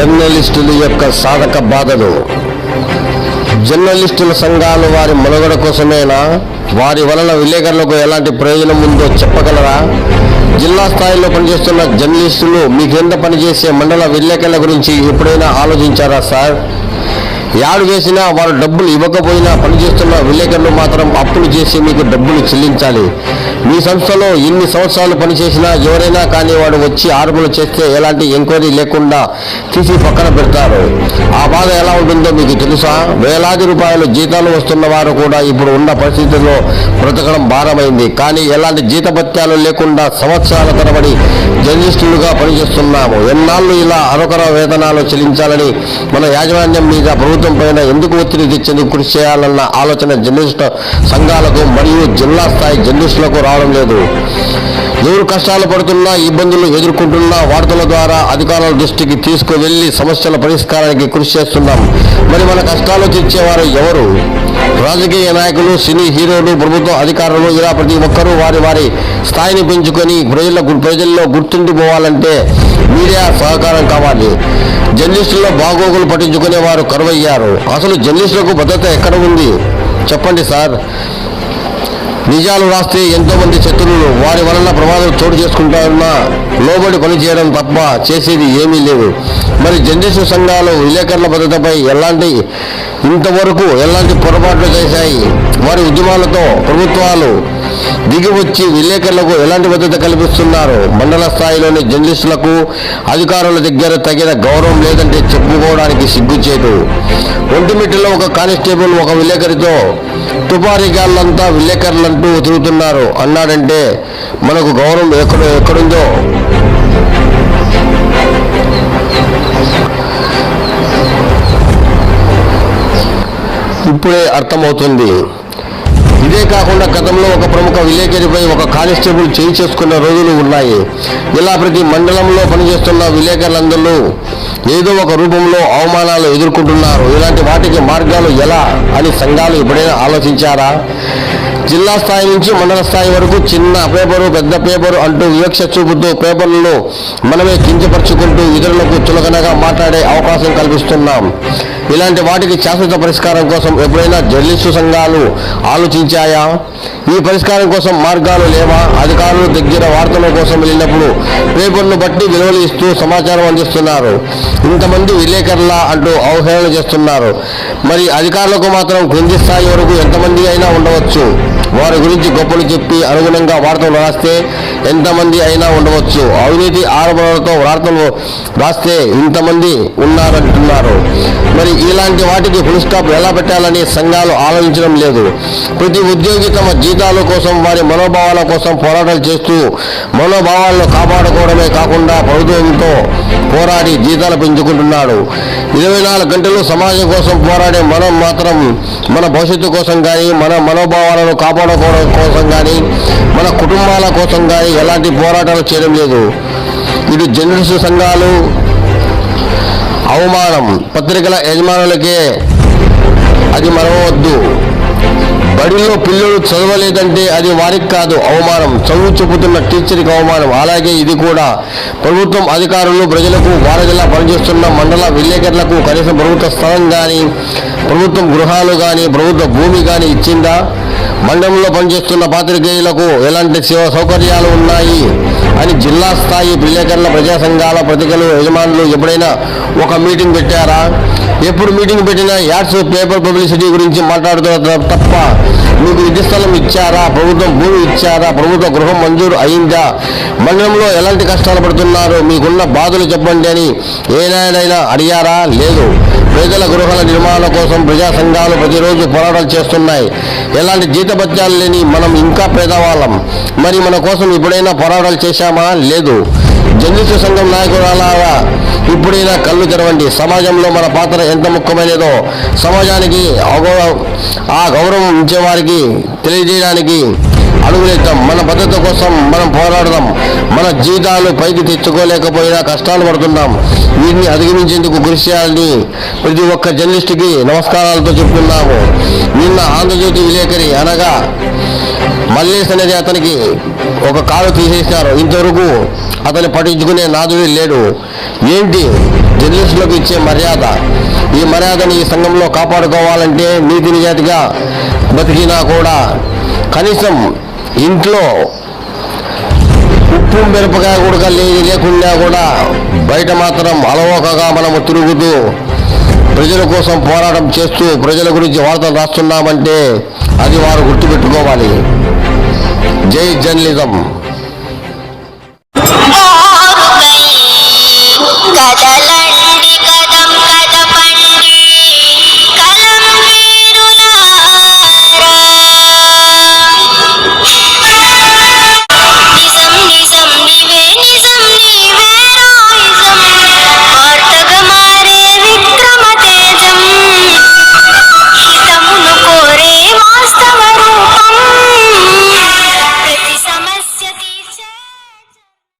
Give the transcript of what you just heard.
జర్నలిస్టుల యొక్క సాధక బాధలు. జర్నలిస్టుల సంఘాలు వారి మనుగడ కోసమేనా? వారి వలన విలేకరులకు ఎలాంటి ప్రయోజనం ఉందో చెప్పగలరా? జిల్లా స్థాయిలో పనిచేస్తున్న జర్నలిస్టులు మీ కింద పనిచేసే మండల విలేకరుల గురించి ఎప్పుడైనా ఆలోచించారా సార్? యాడు వేసినా వారు డబ్బులు ఇవ్వకపోయినా పనిచేస్తున్న విలేకరులు మాత్రం అప్పులు చేసి మీకు డబ్బులు చెల్లించాలి. మీ సంస్థలో ఎన్ని సంవత్సరాలు పనిచేసినా ఎవరైనా కానీ వాడు వచ్చి ఆరోపణలు చేస్తే ఎలాంటి ఎంక్వైరీ లేకుండా తీసి పక్కన పెడతారు. ఆ బాధ ఎలా ఉంటుందో మీకు తెలుసా? వేలాది రూపాయలు జీతాలు వస్తున్న వారు కూడా ఇప్పుడు ఉన్న పరిస్థితుల్లో బ్రతకడం భారమైంది. కానీ ఎలాంటి జీతభత్యాలు లేకుండా సంవత్సరాల తరబడి జర్నలిస్టులుగా పనిచేస్తున్నాము. ఎన్నాళ్ళు ఇలా అరొకర వేతనాలు చెల్లించాలని మన యాజమాన్యం మీద ప్రభుత్వం పైన ఎందుకు ఒత్తిడి తెచ్చేందుకు కృషి చేయాలన్న ఆలోచన జర్నలిస్టు సంఘాలకు మరియు జిల్లా స్థాయి జర్నలిస్టులకు రావడం లేదు. ఎవరు కష్టాలు పడుతున్నా ఇబ్బందులు ఎదుర్కొంటున్నా వార్తల ద్వారా అధికారుల దృష్టికి తీసుకువెళ్ళి సమస్యల పరిష్కారానికి కృషి చేస్తున్నాం. మరి మన కష్టాలు తీర్చేవారు ఎవరు? రాజకీయ నాయకులు సినీ హీరోలు ప్రభుత్వ అధికారులు ఇలా ప్రతి ఒక్కరూ వారి వారి స్థాయిని పెంచుకొని ప్రజల ప్రజల్లో గుర్తుండిపోవాలంటే మీడియా సహకారం కావాలి. జర్నలిస్టుల్లో బాగోగులు పట్టించుకునే వారు కరువయ్యారు. అసలు జర్నలిస్టులకు భద్రత ఎక్కడ ఉంది? చెప్పండి సార్. నిజాలు రాస్తే ఎంతో మంది శత్రువులు వారి వలన ప్రమాదం చోటు చేసుకుంటారన్నా లోబడి పనిచేయడం తప్ప చేసేది ఏమీ లేదు మరి జర్నలిస్టు సంఘాలు విలేకరుల భద్రతపై ఎలాంటి ఇంతవరకు ఎలాంటి పొరపాట్లు చేశాయి? వారి ఉద్యమాలతో ప్రభుత్వాలు దిగి వచ్చి విలేకరులకు ఎలాంటి భద్రత కల్పిస్తున్నారు? మండల స్థాయిలోని జర్నలిస్టులకు అధికారుల దగ్గర తగిన గౌరవం లేదంటే చెప్పుకోవడానికి సిగ్గుచేటు. ఒంటిమిట్టలో ఒక కానిస్టేబుల్ ఒక విలేకరితో తుపారీగాళ్ళంతా విలేకరులంటూ తిరుగుతున్నారు. అన్నాడంటే మనకు గౌరవం ఎక్కడ ఎక్కడుందో? ఇప్పుడే అర్థమవుతుంది. ఇదే కాకుండా గతంలో ఒక ప్రముఖ విలేకరిపై ఒక కానిస్టేబుల్ చేయి చేసుకున్న రోజులు ఉన్నాయి. ఇలా ప్రతి మండలంలో పనిచేస్తున్న విలేకరులందరూ ఏదో ఒక రూపంలో అవమానాలు ఎదుర్కొంటున్నారు. ఇలాంటి వాటికి మార్గాలు ఎలా అని సంఘాలు ఎప్పుడైనా ఆలోచించారా? జిల్లా స్థాయి నుంచి మండల స్థాయి వరకు చిన్న పేపరు పెద్ద పేపరు అంటూ వివక్ష చూపుతూ పేపర్లను మనమే కించపరుచుకుంటూ ఇతరులకు చులకనగా మాట్లాడే అవకాశం కల్పిస్తున్నాం. ఇలాంటి వాటికి శాశ్వత పరిష్కారం కోసం ఎప్పుడైనా జర్నలిస్టు సంఘాలు ఆలోచించాయా? ఈ పరిష్కారం కోసం మార్గాలు లేవా? అధికారులు దగ్గర వార్తల కోసం వెళ్ళినప్పుడు పేపర్ను బట్టి విలువలు ఇస్తూ సమాచారం అందిస్తున్నారు. ఇంతమంది విలేకరుల అంటూ అవహేళన చేస్తున్నారు. మరి అధికారులకు మాత్రం క్రింది స్థాయి వరకు ఎంతమంది అయినా ఉండవచ్చు. వారి గురించి గొప్పలు చెప్పి అనుగుణంగా వార్తలు రాస్తే ఎంతమంది అయినా ఉండవచ్చు. అవినీతి ఆరోపణలతో వార్తలు రాస్తే ఇంతమంది ఉన్నారంటున్నారు. మరి ఇలాంటి వాటికి ఫుల్ స్టాప్ ఎలా పెట్టాలని సంఘాలు ఆలోచించడం లేదు. ప్రతి ఉద్యోగి తమ జీతాల కోసం వారి మనోభావాల కోసం పోరాటాలు చేస్తూ మనోభావాలను కాపాడుకోవడమే కాకుండా ప్రభుత్వంతో పోరాడి జీతాలు పెంచుకుంటున్నాడు. ఇరవై నాలుగు గంటలు సమాజం కోసం పోరాడే మనం మాత్రం మన భవిష్యత్తు కోసం కానీ మన మనోభావాలను కాపాడుకోవడం కోసం కానీ మన కుటుంబాల కోసం కానీ ఎలాంటి పోరాటాలు చేయడం లేదు. ఇటు జర్నలిస్టు సంఘాలు అవమానం పత్రికల యజమానులకే అది మరవద్దు బడిలో పిల్లలు చదవలేదంటే అది వారికి కాదు అవమానం. చదువు చెబుతున్న టీచర్కి అవమానం. అలాగే ఇది కూడా. ప్రభుత్వం అధికారులు ప్రజలకు వారధిలా పనిచేస్తున్న మండల విలేకరులకు కనీసం ప్రభుత్వ స్థలం కానీ ప్రభుత్వం గృహాలు కానీ ప్రభుత్వ భూమి కానీ ఇచ్చిందా? మండలంలో పనిచేస్తున్న పాత్రికేయులకు ఎలాంటి సేవ సౌకర్యాలు ఉన్నాయి అని జిల్లా స్థాయి విలేకరుల ప్రజా సంఘాల పత్రికలు యజమానులు ఎప్పుడైనా ఒక మీటింగ్ పెట్టారా? ఎప్పుడు మీటింగ్ పెట్టినా యాడ్స్ పేపర్ పబ్లిసిటీ గురించి మాట్లాడుతున్నారు తప్ప మీకు విద్యుత్ స్థలం ఇచ్చారా? ప్రభుత్వం భూమి ఇచ్చారా? ప్రభుత్వ గృహం మంజూరు అయిందా? మండలంలో ఎలాంటి కష్టాలు పడుతున్నారు మీకున్న బాధలు చెప్పండి అని ఏనాడైనా అడిగారా? లేదు. పేదల గృహాల నిర్మాణం కోసం ప్రజా సంఘాలు ప్రతిరోజు పోరాటాలు చేస్తున్నాయి. ఎలాంటి జీతభత్యాలు లేని మనం ఇంకా పేదవాళ్ళం. మరి మన కోసం ఇప్పుడైనా పోరాటాలు చేశామా? లేదు. జర్నలిస్టు సంఘం నాయకురాలాగా ఇప్పుడైనా కళ్ళు తెరవండి. సమాజంలో మన పాత్ర ఎంత ముఖ్యమైనదో సమాజానికి ఆ గౌరవం ఇచ్చేవారికి తెలియజేయడానికి అడుగులేద్దాం. మన భద్రత కోసం మనం పోరాడదాం. మన జీతాలు పైకి తెచ్చుకోలేకపోయినా కష్టాలు పడుతున్నాం. వీటిని అధిగమించేందుకు కృషి చేయాలని ప్రతి ఒక్క జర్నలిస్టుకి నమస్కారాలతో చెప్తున్నాము. నిన్న ఆంధ్రజ్యోతి విలేకరి అనగా మల్లేష్ అనేది అతనికి ఒక కాలు తీసేసారు ఇంతవరకు అతన్ని పట్టించుకునే నాదుడే లేడు. ఏంటి? జర్నలిస్టులకు ఇచ్చే మర్యాద. ఈ మర్యాదని ఈ సంఘంలో కాపాడుకోవాలంటే నీతి నిజాతిగా బతికినా కూడా కనీసం ఇంట్లో ఉప్పు మిరపకాయ కూడా లేదు లేకుండా కూడా బయట మాత్రం అలవోకగా మనము తిరుగుతూ ప్రజల కోసం పోరాటం చేస్తూ ప్రజల గురించి వార్తలు రాస్తున్నామంటే అది వారు గుర్తుపెట్టుకోవాలి. జై జర్నలిజం.